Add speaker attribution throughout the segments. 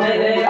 Speaker 1: 可以可以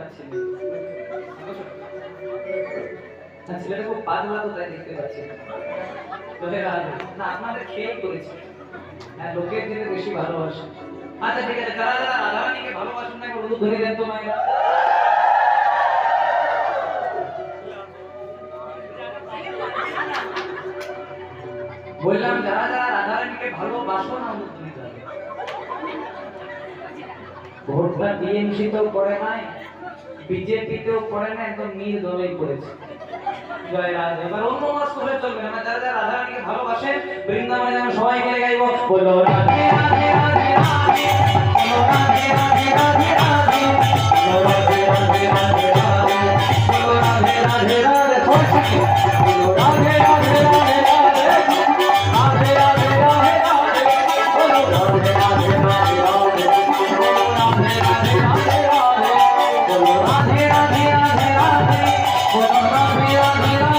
Speaker 1: বললাম না। হ্যাঁ, আচ্ছা, যারা যারা রাধারানীকে না তো বললাম, যারা যারা রাধারানীকে ভালোবাসো না ভোটটা দিয়ে নিষিদ্ধ করে নাই। বিজেপি তেও পড়ে না একদম নীল দলেই করেছে জয় এবার অন্য মাস করে চলবে না যারা যারা রাধা রানীকে ভালোবাসে বৃন্দাবনে যেন সবাই মিলে গাইবো রাধে রাধে রাধে রাধে রাধে রাধে রাবিয়া